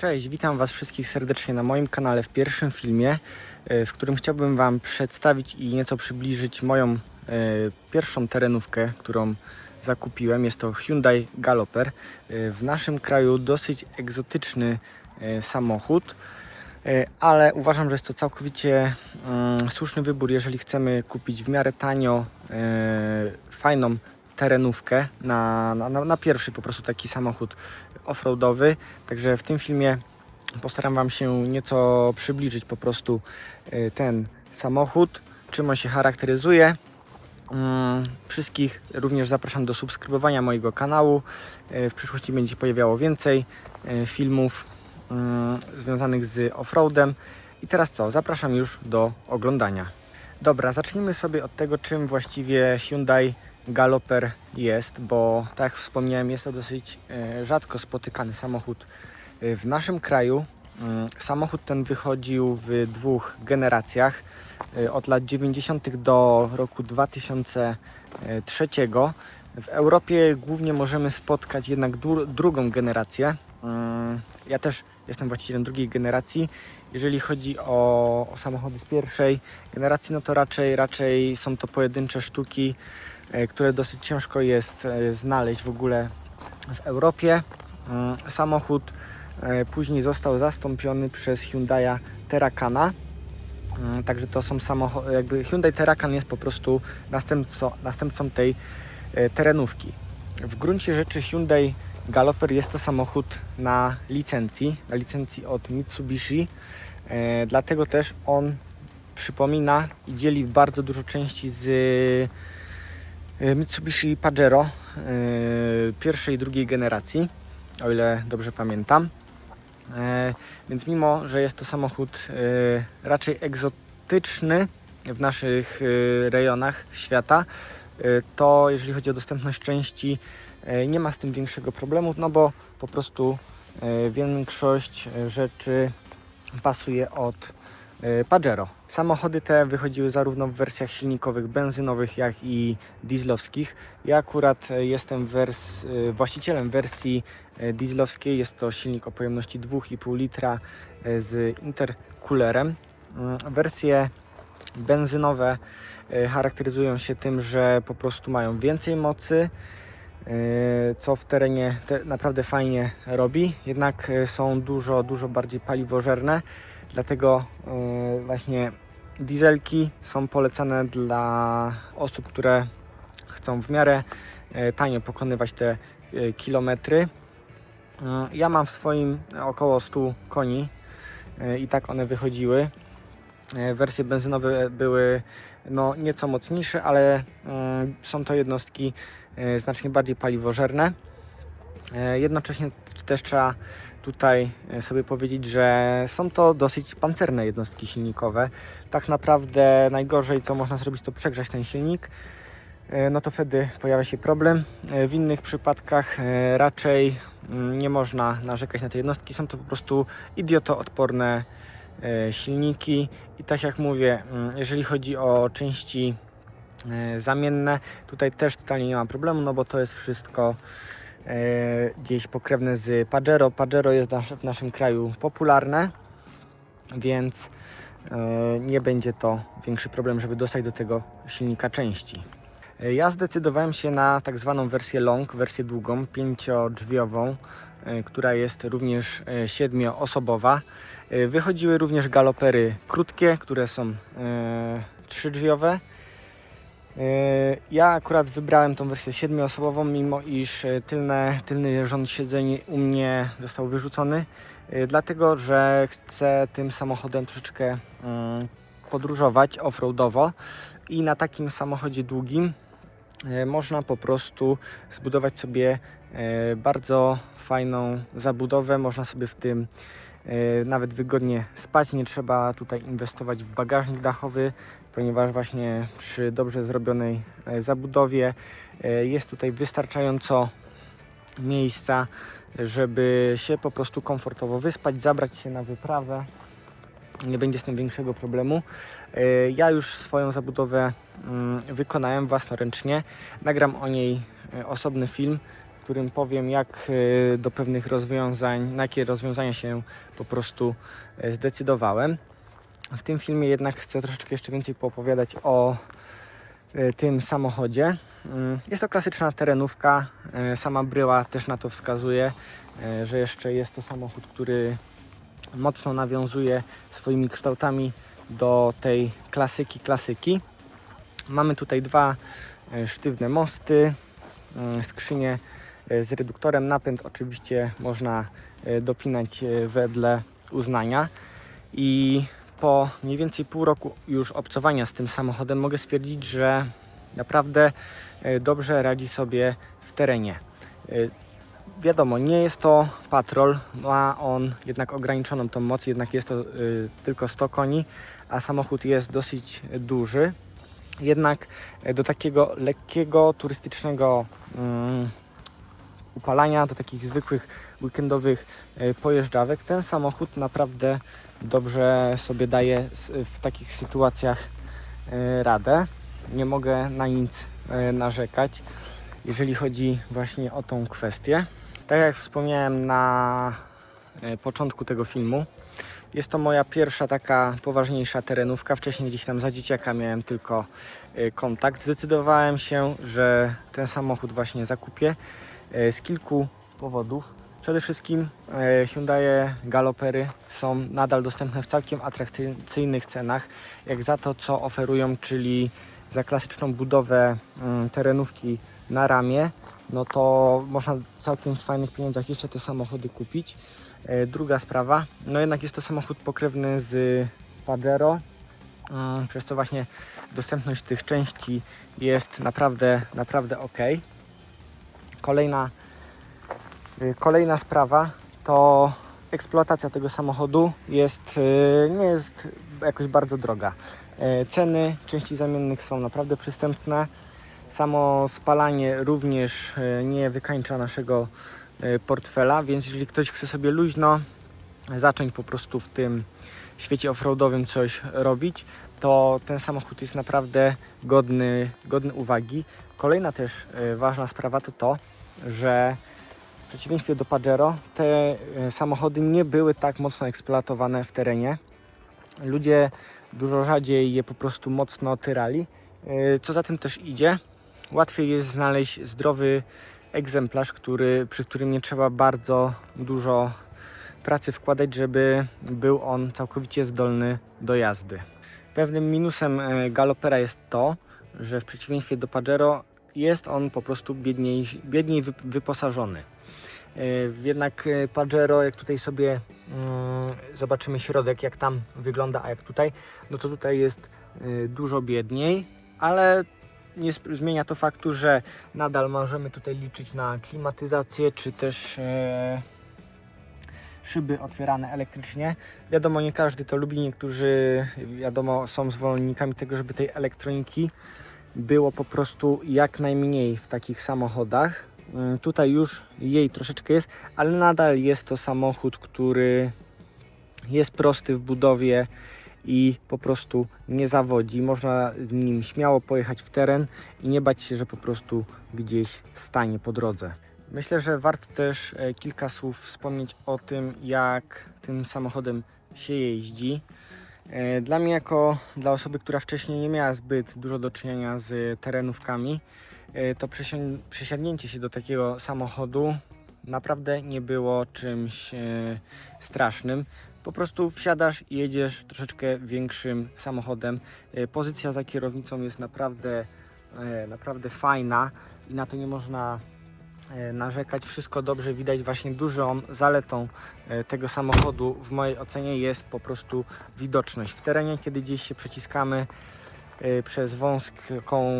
Cześć, witam Was wszystkich serdecznie na moim kanale w pierwszym filmie, e, w którym chciałbym Wam przedstawić i nieco przybliżyć moją e, pierwszą terenówkę, którą zakupiłem. Jest to Hyundai Galloper. E, W naszym kraju dosyć egzotyczny samochód, ale uważam, że jest to całkowicie mm, słuszny wybór, jeżeli chcemy kupić w miarę tanio fajną terenówkę na, na- na pierwszy po prostu taki samochód offroadowy. Także w tym filmie postaram Wam się nieco przybliżyć po prostu y, ten samochód, czym on się charakteryzuje. Mm, Wszystkich również zapraszam do subskrybowania mojego kanału. Y, W przyszłości będzie pojawiało więcej y, filmów mm, związanych z offroadem. I teraz co? Zapraszam już do oglądania. Dobra, zacznijmy sobie od tego, czym właściwie Hyundai Galloper jest, bo tak jak wspomniałem, jest to dosyć e, rzadko spotykany samochód e, w naszym kraju. Mm, Samochód ten wychodził w dwóch generacjach, e, od lat 90. do roku 2003. W Europie głównie możemy spotkać jednak dru- drugą generację. Mm, Ja też jestem właścicielem drugiej generacji. Jeżeli chodzi o, o samochody z pierwszej generacji, no to raczej, raczej są to pojedyncze sztuki, które dosyć ciężko jest e, znaleźć w ogóle w Europie. Mm, Samochód e, później został zastąpiony przez Hyundai'a Terracana. Także to są samochody, jakby Hyundai Terracan jest po prostu następcą, następcą tej e, terenówki. W gruncie rzeczy Hyundai Galloper jest to samochód na licencji, na licencji od Mitsubishi, e, dlatego też on przypomina i dzieli bardzo dużo części z e, Mitsubishi Pajero e, pierwszej i drugiej generacji, o ile dobrze pamiętam. E, Więc mimo, że jest to samochód e, raczej egzotyczny w naszych e, rejonach świata, e, to jeżeli chodzi o dostępność części, e, nie ma z tym większego problemu, no bo po prostu e, większość e, rzeczy pasuje od e, Pajero. Samochody te wychodziły zarówno w wersjach silnikowych benzynowych, jak i dieslowskich. Ja akurat e, jestem wers- e, właścicielem wersji e, dieslowskiej. Jest to silnik o pojemności 2,5 litra e, z intercoolerem. Mm, Wersje benzynowe e, charakteryzują się tym, że po prostu mają więcej mocy, e, co w terenie te naprawdę fajnie robi. Jednak e, są dużo, dużo bardziej paliwożerne, dlatego e, właśnie dieselki są polecane dla osób, które chcą w miarę e, tanio pokonywać te e, kilometry. Ja mam w swoim około 100 koni i tak one wychodziły. Wersje benzynowe były no, nieco mocniejsze, ale są to jednostki znacznie bardziej paliwożerne. Jednocześnie też trzeba tutaj e, sobie powiedzieć, że są to dosyć pancerne jednostki silnikowe. Tak naprawdę najgorzej co można zrobić to przegrzać ten silnik. E, No to wtedy pojawia się problem. E, W innych przypadkach raczej mm, nie można narzekać na te jednostki. Są to po prostu idiotoodporne silniki i tak jak mówię, mm, jeżeli chodzi o części zamienne, tutaj też totalnie nie ma problemu, no bo to jest wszystko gdzieś pokrewne z Pajero. Pajero jest w naszym kraju popularne, więc e, nie będzie to większy problem, żeby dostać do tego silnika części. E, Ja zdecydowałem się na tak zwaną wersję long, wersję długą, pięciodrzwiową, e, która jest również e, siedmioosobowa. E, Wychodziły również galopery krótkie, które są e, trzydrzwiowe. E, Ja akurat wybrałem tą wersję siedmioosobową, mimo iż e, tylne, tylny rząd siedzeń u mnie został wyrzucony, e, dlatego że chcę tym samochodem troszeczkę mm, podróżować offroadowo i na takim samochodzie długim można po prostu zbudować sobie bardzo fajną zabudowę, można sobie w tym nawet wygodnie spać, nie trzeba tutaj inwestować w bagażnik dachowy, ponieważ właśnie przy dobrze zrobionej e, zabudowie e, jest tutaj wystarczająco miejsca, żeby się po prostu komfortowo wyspać, zabrać się na wyprawę. Nie będzie z tym większego problemu. E, Ja już swoją zabudowę mm, wykonałem własnoręcznie. Nagram o niej osobny film, w którym powiem, jak do pewnych rozwiązań, na jakie rozwiązania się po prostu zdecydowałem. W tym filmie jednak chcę troszeczkę jeszcze więcej poopowiadać o e, tym samochodzie. Mm, Jest to klasyczna terenówka. e, Sama bryła też na to wskazuje, e, że jeszcze jest to samochód, który mocno nawiązuje swoimi kształtami do tej klasyki, klasyki. Mamy tutaj dwa sztywne mosty, mm, skrzynię e, z reduktorem. Napęd oczywiście można dopinać wedle uznania. I po mniej więcej pół roku już obcowania z tym samochodem mogę stwierdzić, że naprawdę e, dobrze radzi sobie w terenie. E, Wiadomo, nie jest to patrol, ma on jednak ograniczoną tą moc, jednak jest to y, tylko 100 koni, a samochód jest dosyć duży. Jednak e, do takiego lekkiego, turystycznego mm, upalania, do takich zwykłych weekendowych e, pojeżdżawek, ten samochód naprawdę dobrze sobie daje s- w takich sytuacjach e, radę. Nie mogę na nic e, narzekać, jeżeli chodzi właśnie o tą kwestię. Tak jak wspomniałem na e, początku tego filmu, jest to moja pierwsza taka poważniejsza terenówka. Wcześniej gdzieś tam za dzieciaka miałem tylko kontakt. Zdecydowałem się, że ten samochód właśnie zakupię z kilku powodów. Przede wszystkim e, Hyundai Galopery są nadal dostępne w całkiem atrakcyjnych cenach, jak za to, co oferują, czyli za klasyczną budowę mm, terenówki na ramię, no to można w całkiem fajnych pieniądzach jeszcze te samochody kupić. E, Druga sprawa, no jednak jest to samochód pokrewny z Pajero, mm, przez co właśnie dostępność tych części jest naprawdę, naprawdę ok. Kolejna, kolejna sprawa to eksploatacja tego samochodu jest, y, nie jest jakoś bardzo droga. E, Ceny części zamiennych są naprawdę przystępne. Samo spalanie również nie wykańcza naszego portfela, więc jeżeli ktoś chce sobie luźno zacząć po prostu w tym świecie offroadowym coś robić, to ten samochód jest naprawdę godny, godny uwagi. Kolejna też ważna sprawa to to, że przeciwieństwie do Pajero te e, samochody nie były tak mocno eksploatowane w terenie. Ludzie dużo rzadziej je po prostu mocno tyrali. E, Co za tym też idzie, łatwiej jest znaleźć zdrowy egzemplarz, który, przy którym nie trzeba bardzo dużo pracy wkładać, żeby był on całkowicie zdolny do jazdy. Pewnym minusem e, Galopera jest to, że w przeciwieństwie do Pajero jest on po prostu biedniej, biedniej wy- wyposażony. E, Jednak e, Pajero, jak tutaj sobie mm, zobaczymy środek, jak tam wygląda, a jak tutaj, no to tutaj jest e, dużo biedniej, ale nie zmienia to faktu, że nadal możemy tutaj liczyć na klimatyzację, czy też szyby otwierane elektrycznie. Wiadomo, nie każdy to lubi, niektórzy wiadomo są zwolennikami tego, żeby tej elektroniki było po prostu jak najmniej w takich samochodach. Mm, Tutaj już jej troszeczkę jest, ale nadal jest to samochód, który jest prosty w budowie i po prostu nie zawodzi. Można z nim śmiało pojechać w teren i nie bać się, że po prostu gdzieś stanie po drodze. Myślę, że warto też e, kilka słów wspomnieć o tym, jak tym samochodem się jeździ. E, Dla mnie, jako dla osoby, która wcześniej nie miała zbyt dużo do czynienia z terenówkami, e, to przesi- przesiadnięcie się do takiego samochodu naprawdę nie było czymś e, strasznym. Po prostu wsiadasz i jedziesz troszeczkę większym samochodem. Pozycja za kierownicą jest naprawdę, naprawdę fajna i na to nie można narzekać. Wszystko dobrze widać. Właśnie dużą zaletą e, tego samochodu w mojej ocenie jest po prostu widoczność. W terenie, kiedy gdzieś się przeciskamy e, przez wąską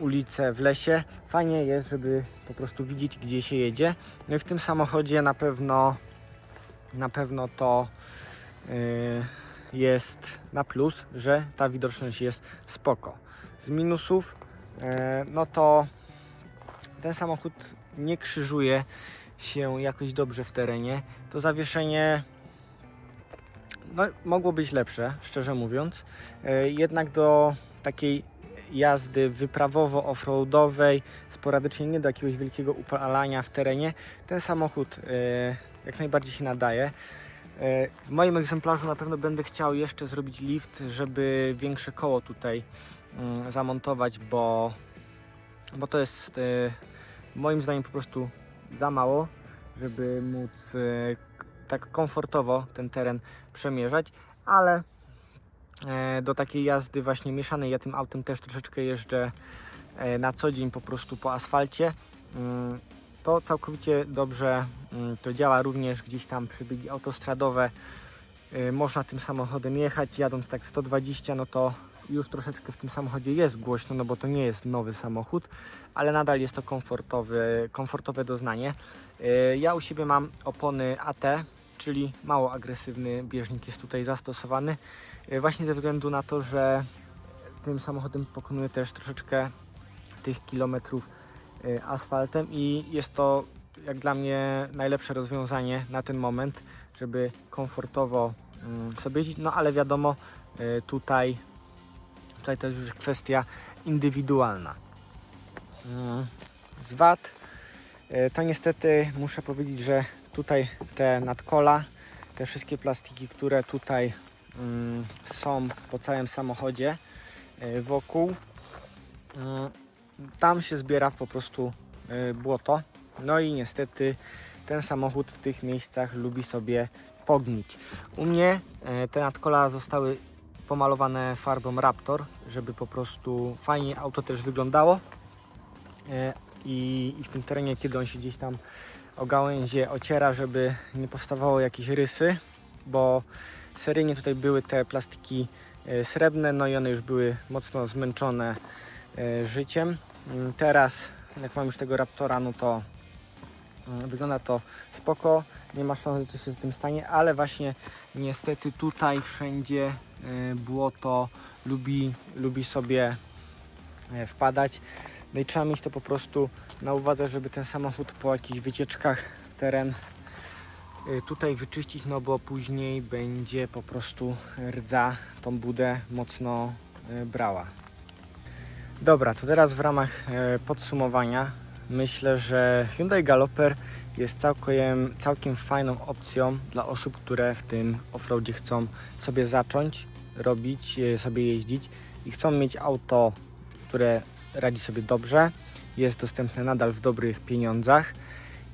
ulicę w lesie, fajnie jest, żeby po prostu widzieć, gdzie się jedzie. No i w tym samochodzie na pewno na pewno to e, jest na plus, że ta widoczność jest spoko. Z minusów, e, no to ten samochód nie krzyżuje się jakoś dobrze w terenie. To zawieszenie no, mogło być lepsze, szczerze mówiąc. E, Jednak do takiej jazdy wyprawowo-offroadowej, sporadycznie nie do jakiegoś wielkiego upalania w terenie, ten samochód e, jak najbardziej się nadaje. E, W moim egzemplarzu na pewno będę chciał jeszcze zrobić lift, żeby większe koło tutaj mm, zamontować, bo, bo to jest moim zdaniem po prostu za mało, żeby móc e, tak komfortowo ten teren przemierzać, ale e, do takiej jazdy właśnie mieszanej, ja tym autem też troszeczkę jeżdżę e, na co dzień po prostu po asfalcie, mm, to całkowicie dobrze mm, to działa również gdzieś tam przebiegi autostradowe. Można tym samochodem jechać, jadąc tak 120, no to już troszeczkę w tym samochodzie jest głośno, no bo to nie jest nowy samochód, ale nadal jest to komfortowy, komfortowe doznanie. Y, Ja u siebie mam opony AT, czyli mało agresywny bieżnik jest tutaj zastosowany, y, właśnie ze względu na to, że tym samochodem pokonuję też troszeczkę tych kilometrów y, asfaltem i jest to jak dla mnie najlepsze rozwiązanie na ten moment, żeby komfortowo mm, sobie jeździć, no ale wiadomo tutaj, tutaj to jest już kwestia indywidualna. Mm, Z wad y, to niestety muszę powiedzieć, że tutaj te nadkola, te wszystkie plastiki, które tutaj mm, są po całym samochodzie y, wokół, tam się zbiera po prostu błoto. No i niestety ten samochód w tych miejscach lubi sobie pognić. U mnie e, te nadkola zostały pomalowane farbą Raptor, żeby po prostu fajnie auto też wyglądało. E, I, I w tym terenie, kiedy on się gdzieś tam o gałęzie ociera, żeby nie powstawało jakieś rysy, bo seryjnie tutaj były te plastiki e, srebrne, no i one już były mocno zmęczone e, życiem. Mm, Teraz, jak mam już tego Raptora, no to mm, wygląda to spoko, nie ma szans, że się z tym stanie, ale właśnie niestety tutaj wszędzie błoto lubi, lubi sobie e, wpadać. No i trzeba mieć to po prostu na uwadze, żeby ten samochód po jakichś wycieczkach w teren e, tutaj wyczyścić, no bo później będzie po prostu rdza tą budę mocno e, brała. Dobra, to teraz w ramach e, podsumowania myślę, że Hyundai Galloper jest całkiem, całkiem fajną opcją dla osób, które w tym offroadzie chcą sobie zacząć robić, e, sobie jeździć i chcą mieć auto, które radzi sobie dobrze, jest dostępne nadal w dobrych pieniądzach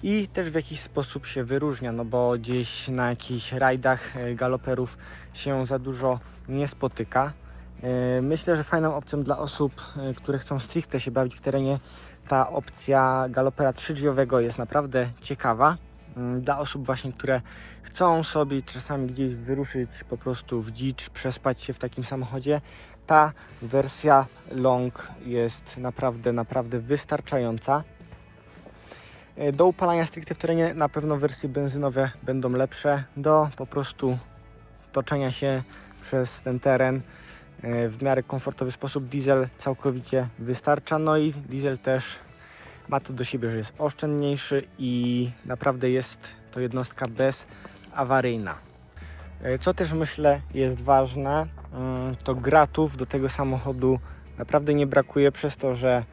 i też w jakiś sposób się wyróżnia, no bo gdzieś na jakichś rajdach e, galoperów się za dużo nie spotyka. E, Myślę, że fajną opcją dla osób, e, które chcą stricte się bawić w terenie, ta opcja galopera trzydrzwiowego jest naprawdę ciekawa. Mm, Dla osób właśnie, które chcą sobie czasami gdzieś wyruszyć po prostu w dzicz, przespać się w takim samochodzie, ta wersja long jest naprawdę, naprawdę wystarczająca. E, Do upalania stricte w terenie na pewno wersje benzynowe będą lepsze. Do po prostu toczenia się przez ten teren w miarę komfortowy sposób diesel całkowicie wystarcza. No i diesel też ma to do siebie, że jest oszczędniejszy i naprawdę jest to jednostka bezawaryjna. E, Co też myślę jest ważne, mm, to gratów do tego samochodu naprawdę nie brakuje przez to, że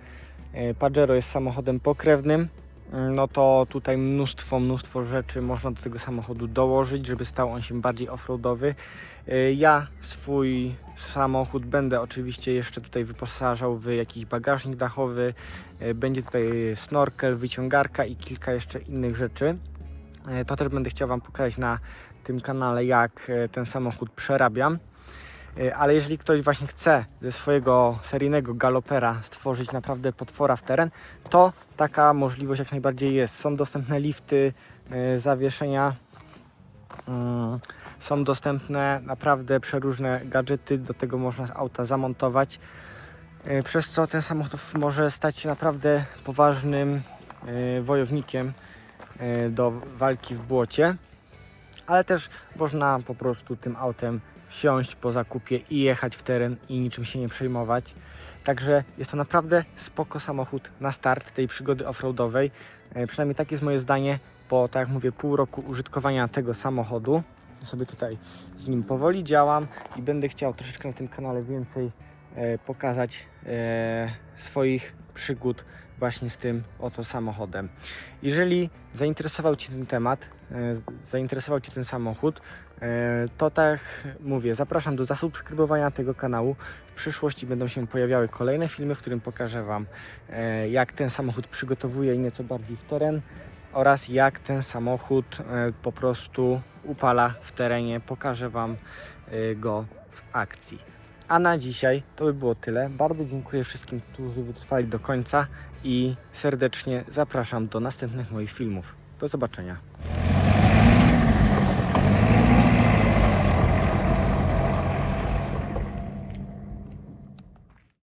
e, Pajero jest samochodem pokrewnym. No to tutaj mnóstwo, mnóstwo rzeczy można do tego samochodu dołożyć, żeby stał on się bardziej offroadowy. E, Ja swój samochód będę oczywiście jeszcze tutaj wyposażał w jakiś bagażnik dachowy, e, będzie tutaj snorkel, wyciągarka i kilka jeszcze innych rzeczy. E, To też będę chciał Wam pokazać na tym kanale, jak ten samochód przerabiam. E, Ale jeżeli ktoś właśnie chce ze swojego seryjnego galopera stworzyć naprawdę potwora w teren, to taka możliwość jak najbardziej jest. Są dostępne lifty, e, zawieszenia, mm, są dostępne naprawdę przeróżne gadżety, do tego można auta zamontować, e, przez co ten samochód może stać się naprawdę poważnym wojownikiem do walki w błocie, ale też można po prostu tym autem wsiąść po zakupie i jechać w teren i niczym się nie przejmować. Także jest to naprawdę spoko samochód na start tej przygody offroadowej. E, Przynajmniej tak jest moje zdanie po, tak jak mówię, pół roku użytkowania tego samochodu. Sobie tutaj z nim powoli działam i będę chciał troszeczkę na tym kanale więcej e, pokazać e, swoich przygód właśnie z tym oto samochodem. Jeżeli zainteresował Cię ten temat, zainteresował Cię ten samochód, e, to tak mówię, zapraszam do zasubskrybowania tego kanału. W przyszłości będą się pojawiały kolejne filmy, w którym pokażę Wam, e, jak ten samochód przygotowuję nieco bardziej w teren oraz jak ten samochód e, po prostu upala w terenie. Pokażę Wam e, go w akcji. A na dzisiaj to by było tyle. Bardzo dziękuję wszystkim, którzy wytrwali do końca i serdecznie zapraszam do następnych moich filmów. Do zobaczenia.